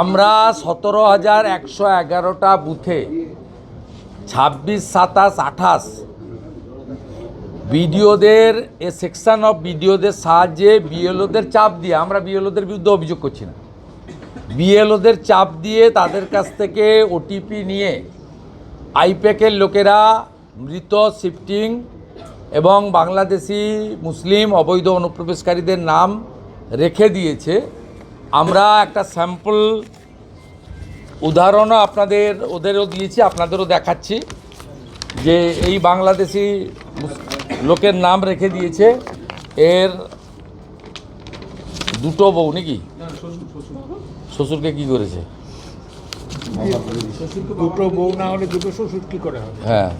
আমরা সতেরো হাজার একশো এগারোটা বুথে, ছাব্বিশ, সাতাশ, আঠাশ বিডিওদের, এ সেকশন অফ বিডিওদের সাহায্যে বিএলওদের চাপ দিয়ে, আমরা বিএলওদের বিরুদ্ধে অভিযোগ করছি না। বিএলওদের চাপ দিয়ে তাদের কাছ থেকে ওটিপি নিয়ে আইপ্যাকের লোকেরা মৃত, শিফটিং এবং বাংলাদেশি, মুসলিম, অবৈধ অনুপ্রবেশকারীদের নাম রেখে দিয়েছে। আমরা একটা স্যাম্পল উদাহরণও আপনাদের ওদেরও দিয়েছি আপনাদেরও দেখাচ্ছি যে এই বাংলাদেশি লোকের নাম রেখে দিয়েছে এর দুটো বউ নাকি? শ্বশুরকে কি করেছে? দুটো বউ না হলে দুটো শ্বশুর কি করে হবে? হ্যাঁ।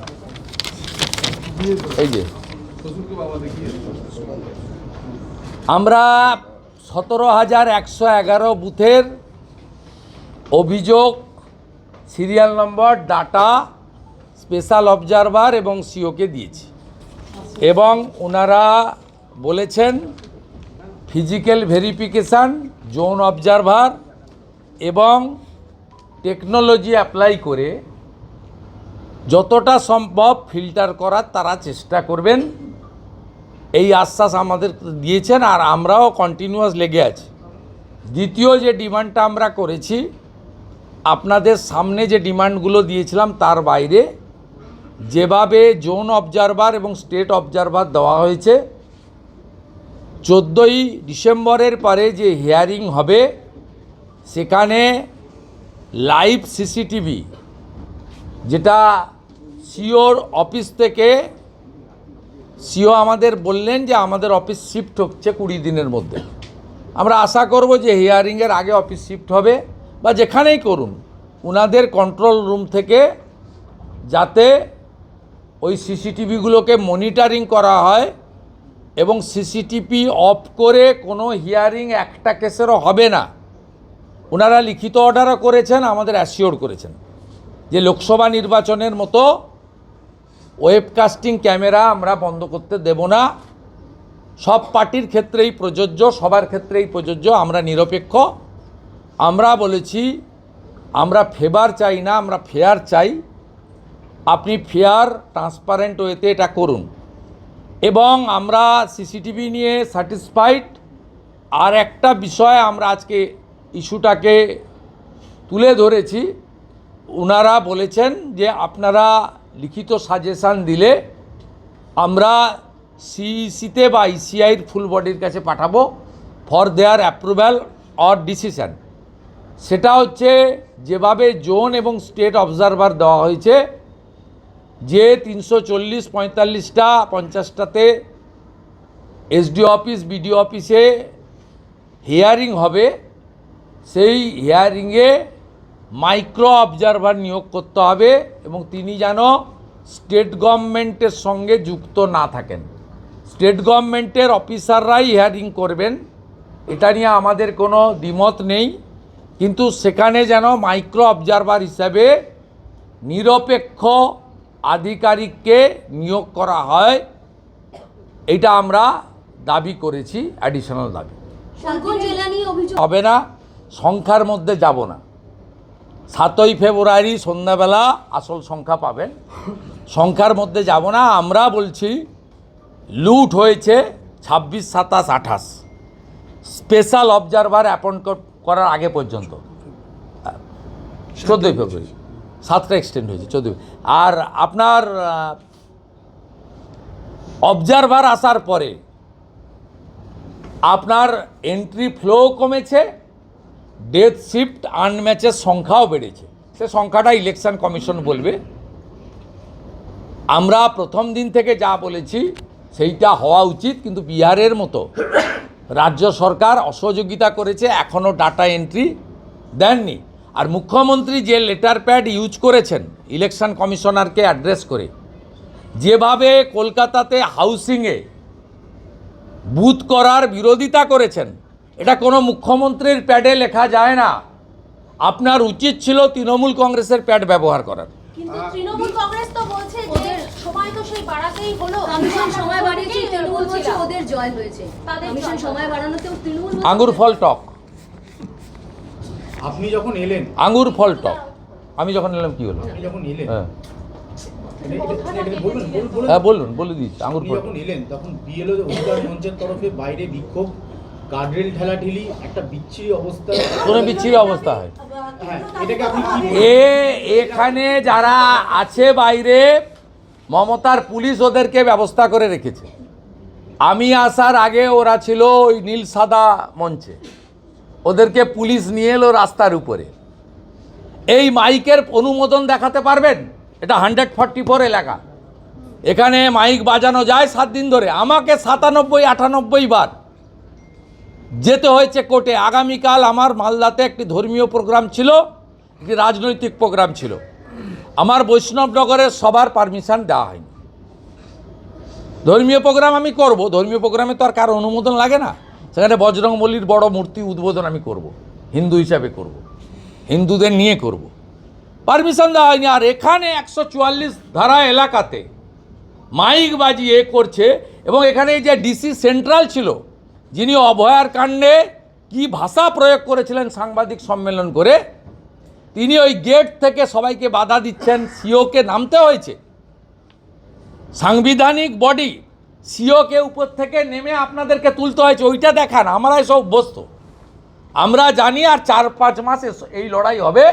এই যে। আমরা সতেরো হাজার একশো এগারো বুথের অভিযোগ, serial number, data, special observer এবং সিওকে দিয়েছি। এবং ওনারা বলেছেন, ফিজিক্যাল ভেরিফিকেশান, জোন অবজারভার এবং টেকনোলজি অ্যাপ্লাই করে যতটা সম্ভব ফিল্টার করার তারা চেষ্টা করবেন। এই আশ্বাস আমাদের দিয়েছেন আর আমরাও কন্টিনিউয়াস লেগে আছি। দ্বিতীয় যে ডিমান্ডটা আমরা করেছি, আপনাদের সামনে যে ডিমান্ডগুলো দিয়েছিলাম তার বাইরে যেভাবে জোন অবজারভার এবং স্টেট অবজারভার দেওয়া হয়েছে, চোদ্দোই ডিসেম্বরের পরে যে হিয়ারিং হবে, সেখানে লাইভ সিসিটিভি, যেটা সিওর অফিস থেকে সিও আমাদের বললেন যে আমাদের অফিস শিফট হচ্ছে কুড়ি দিনের মধ্যে। আমরা আশা করব যে হিয়ারিংয়ের আগে অফিস শিফট হবে বা যেখানেই করুন ওনাদের কন্ট্রোল রুম থেকে যাতে ওই সিসিটিভিগুলোকে মনিটারিং করা হয় এবং সিসিটিভি অফ করে কোনো হিয়ারিং একটা কেসেরও হবে না। ওনারা লিখিত অর্ডারও করেছেন, আমাদের অ্যাসিওর করেছেন যে লোকসভা নির্বাচনের মতো ওয়েবকাস্টিং ক্যামেরা আমরা বন্ধ করতে দেব না। সব পার্টির ক্ষেত্রেই প্রযোজ্য, সবার ক্ষেত্রেই প্রযোজ্য, আমরা নিরপেক্ষ। আমরা বলেছি, আমরা ফেভার চাই না, আমরা ফেয়ার চাই। আপনি ফেয়ার ট্রান্সপারেন্ট ওয়েতে এটা করুন। এবং আমরা সিসিটিভি নিয়ে স্যাটিসফাইড আর একটা বিষয় আমরা আজকে ইস্যুটাকে তুলে ধরেছি। ওনারা বলেছেন যে আপনারা লিখিত সাজেশান দিলে আমরা সিইসিতে বা ইসিআইয়ের ফুল বডির কাছে পাঠাবো for their approval or decision সেটা হচ্ছে যেভাবে জোন এবং স্টেট অবজারভার দেওয়া হয়েছে, যে তিনশো চল্লিশ পঁয়তাল্লিশটা, পঞ্চাশটাতে এসডি অফিস বিডিও অফিসে হিয়ারিং হবে, সেই হিয়ারিংয়ে মাইক্রো অবজারভার নিয়োগ করতে হবে এবং তিনি যেন স্টেট গভর্নমেন্টের সঙ্গে যুক্ত না থাকেন। স্টেট গভর্নমেন্টের অফিসাররাই হিয়ারিং করবেন এটা নিয়ে আমাদের কোনো দ্বিমত নেই। কিন্তু সেখানে যেন মাইক্রো অবজারভার হিসাবে নিরপেক্ষ আধিকারিককে নিয়োগ করা হয় এটা আমরা দাবি করেছি অ্যাডিশনাল দাবি। হবে না সংখ্যার মধ্যে যাব না। সাতই ফেব্রুয়ারি সন্ধ্যাবেলা আসল সংখ্যা পাবেন। সংখ্যার মধ্যে যাব না, আমরা বলছি লুট হয়েছে ছাব্বিশ, সাতাশ, আঠাশ। স্পেশাল অবজারভার অ্যাপয়েন্ট করার আগে পর্যন্ত। চোদ্দোই ফেব্রুয়ারি। সাতটা এক্সটেন্ড হয়েছে, চোদ্দোই আর আপনার অবজারভার আসার পরে আপনার এন্ট্রি ফ্লো কমেছে ডেথ শিফট আনম্যাচের সংখ্যাও বেড়েছে। সে সংখ্যাটা ইলেকশন কমিশন বলবে। আমরা প্রথম দিন থেকে যা বলেছি, সেইটা হওয়া উচিত, কিন্তু বিহারের মতো রাজ্য সরকার অসহযোগিতা করেছে এখনও ডাটা এন্ট্রি দেননি। আর মুখ্যমন্ত্রী যে লেটার প্যাড ইউজ করেছেন, ইলেকশন কমিশনারকে অ্যাড্রেস করে, যেভাবে কলকাতাতে হাউসিংয়ে বুথ করার বিরোধিতা করেছেন এটা কোনো মুখ্যমন্ত্রীর প্যাডে লেখা যায় না। আপনার উচিত ছিল তৃণমূল কংগ্রেসের প্যাড ব্যবহার করার। কিন্তু তৃণমূল কংগ্রেস তো বলছে যে সময় তো সেই বাড়াতেই হলো। কমিশন সময় বাড়িয়েছে তৃণমূল বলছে ওদের জয় হয়েছে। কমিশন সময় বাড়ানোতেও তৃণমূল আঙ্গুর ফল টক। আপনি যখন এলেন আঙুর ফল টক। আমি যখন এলাম কি হলো? যখন এলেন হ্যাঁ। বলুন। হ্যাঁ বলুন বলে দিচ্ছি আপনি ফল যখন এলেন তখন বিএলও অধিকার মঞ্চের তরফে বাইরে বিক্ষোভ গার্ডরেল ঠেলাঠেলি একটা বিচ্ছিরি অবস্থা। কোনো বিচ্ছিরি অবস্থা হয়। হ্যাঁ এটাকে আপনি? এ এখানে যারা আছে বাইরে মমতার পুলিশ ওদেরকে ব্যবস্থা করে রেখেছে। আমি আসার আগে ওরা ছিল ওই নীল সাদা মঞ্চে। ওদেরকে পুলিশ নিয়ে এলো রাস্তার উপরে। এই মাইকের অনুমোদন দেখাতে পারবেন? এটা হান্ড্রেড ফর্টি ফোর এলাকা। এখানে মাইক বাজানো যায় সাত দিন ধরে। আমাকে সাতানব্বই আটানব্বই বার যেতে হয়েছে কোর্টে। আগামীকাল আমার মালদাতে একটি ধর্মীয় প্রোগ্রাম ছিল, একটি রাজনৈতিক প্রোগ্রাম ছিল। আমার বৈষ্ণবনগরের সবার পারমিশন দেওয়া হয়নি। ধর্মীয় প্রোগ্রাম আমি করব, ধর্মীয় প্রোগ্রামে তো আর কারও অনুমোদন লাগে না। সেখানে বজরংবলির বড় মূর্তি উদ্বোধন আমি করব, হিন্দু হিসাবে করব, হিন্দুদের নিয়ে করব। পারমিশন দেওয়া হয়নি। আর এখানে একশো চুয়াল্লিশ ধারা এলাকাতে মাইক বাজিয়ে করছে এবং এখানে যে ডিসি সেন্ট্রাল ছিল যিনি অভয়ার কাণ্ডে কি ভাষা প্রয়োগ করেছিলেন সাংবাদিক সম্মেলন করে, তিনি ওই গেট থেকে সবাইকে বাধা দিচ্ছেন, সিওকে নামতে হয়েছে। সাংবিধানিক বডি সিওকে উপর থেকে নেমে আপনাদেরকে তুলতে হয়েছে, ওইটা দেখান, আমরাই সব অভ্যস্ত আমরা জানি আর চার পাঁচ মাসে এই লড়াই হবে,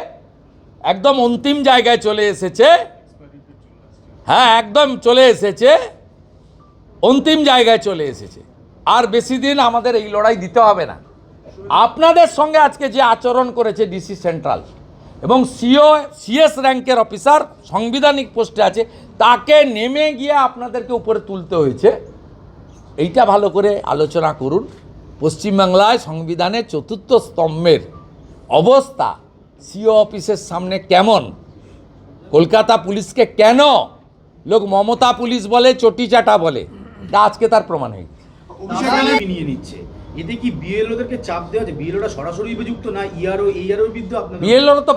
একদম অন্তিম জায়গায় চলে এসেছে। হ্যাঁ একদম চলে এসেছে, অন্তিম জায়গায় চলে এসেছে। আর বেশি দিন আমাদের এই লড়াই দিতে হবে না। আপনাদের সঙ্গে আজকে যে আচরণ করেছে ডিসি সেন্ট্রাল এবং সিও, সিএস র্যাঙ্কের অফিসার, সাংবিধানিক পোস্টে আছে, তাকে নেমে গিয়ে আপনাদেরকে উপরে তুলতে হয়েছে। এইটা ভালো করে আলোচনা করুন। পশ্চিমবাংলায় সংবিধানের চতুর্থ স্তম্ভের অবস্থা সিও অফিসের সামনে কেমন? কলকাতা পুলিশকে কেন? লোক মমতা পুলিশ বলে চটি চাটা বলে। তা আজকে তার প্রমাণ হয়েছে নিয়ে নিচ্ছে। এতে কি বিএলওদেরকে চাপ দেওয়া হচ্ছে বিএলওরা সরাসরি উপযুক্ত না? ইআরও এইআরওর বিরুদ্ধে বিএলওরা তো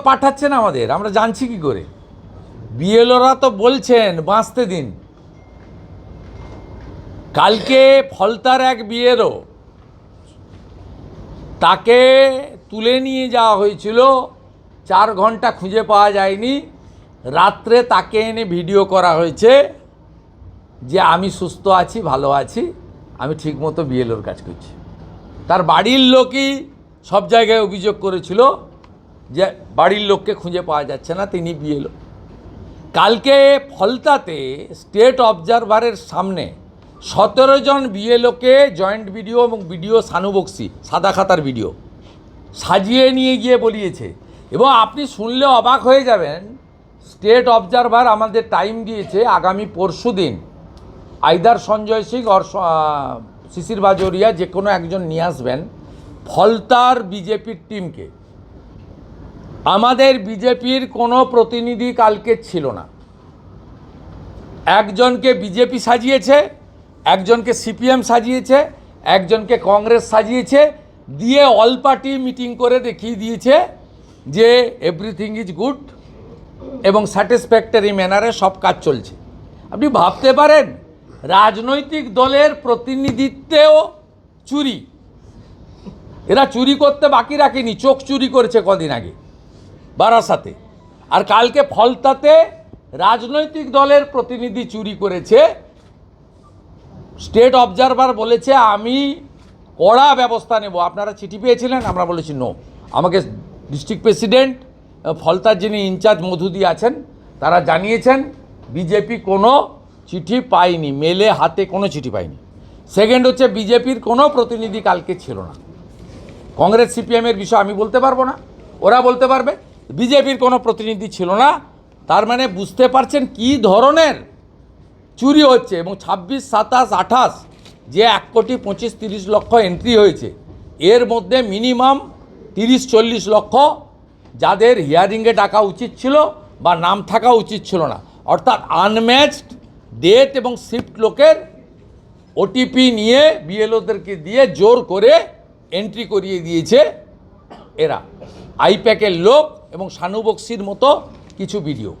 আমাদের। আমরা জানছি কি করে? বিএলওরা তো বলছেন বাঁচতে দিন। কালকে ফলতার এক বিএলও তাকে তুলে নিয়ে যাওয়া হয়েছিল। চার ঘণ্টা খুঁজে পাওয়া যায়নি। রাত্রে তাকে এনে ভিডিও করা হয়েছে যে আমি সুস্থ আছি ভালো আছি। আমি ঠিকমতো বিএলওর কাজ করছি। তার বাড়ির লোকই সব জায়গায় অভিযোগ করেছিল যে বাড়ির লোককে খুঁজে পাওয়া যাচ্ছে না, তিনি বিএলও কালকে ফলতাতে স্টেট অবজারভারের সামনে সতেরো জন বিএলওকে জয়েন্ট ভিডিও এবং ভিডিও সানুবক্সি, সাদা খাতার ভিডিও সাজিয়ে নিয়ে গিয়ে বলিয়েছে। এবং আপনি শুনলে অবাক হয়ে যাবেন স্টেট অবজারভার আমাদের টাইম দিয়েছে আগামী পরশু দিন। আইদার সঞ্জয় সিং অর শিশির বাজরিয়া যে কোনো একজন নিয়ে আসবেন, ফলতার বিজেপির টিমকে। আমাদের বিজেপির কোনো প্রতিনিধি কালকে ছিল না। একজনকে বিজেপি সাজিয়েছে, একজনকে সিপিএম সাজিয়েছে, একজনকে কংগ্রেস সাজিয়েছে, দিয়ে অল পার্টি মিটিং করে দেখিয়ে দিয়েছে যে এভরিথিং ইজ গুড এবং স্যাটিসফ্যাক্টরি ম্যানারে সব কাজ চলছে। আপনি ভাবতে পারেন রাজনৈতিক দলের প্রতিনিধিত্বেও চুরি। এরা চুরি করতে বাকি রাখেনি, চোখ চুরি করেছে কদিন আগে, বারাসাতে। আর কালকে ফলতাতে রাজনৈতিক দলের প্রতিনিধি চুরি করেছে। স্টেট অবজারভার বলেছে, আমি কড়া ব্যবস্থা নেব। আপনারা চিঠি পেয়েছিলেন, আমরা বলেছি নো আমাকে ডিস্ট্রিক্ট প্রেসিডেন্ট ফলতার যিনি ইনচার্জ মধুদি আছেন, তারা জানিয়েছেন, বিজেপি কোনো চিঠি পায়নি মেলে হাতে কোনো চিঠি পায়নি সেকেন্ড হচ্ছে বিজেপির কোনো প্রতিনিধি কালকে ছিল না। কংগ্রেস সিপিএমের বিষয় আমি বলতে পারব না। ওরা বলতে পারবে, বিজেপির কোনো প্রতিনিধি ছিল না। তার মানে বুঝতে পারছেন কি ধরনের চুরি হচ্ছে এবং ছাব্বিশ, সাতাশ, আঠাশ যে এক কোটি পঁচিশ, তিরিশ লক্ষ এন্ট্রি হয়েছে, এর মধ্যে মিনিমাম তিরিশ, চল্লিশ লক্ষ যাদের হিয়ারিংয়ে ডাকা উচিত ছিল বা নাম থাকা উচিত ছিল না। অর্থাৎ আনম্যাচড ডেট এবং শিফট লোকের ওটিপি নিয়ে বিএলওদেরকে দিয়ে জোর করে এন্ট্রি করিয়ে দিয়েছে এরা। আইপ্যাকের লোক এবং শানু সানুবক্সির মতো কিছু ভিডিও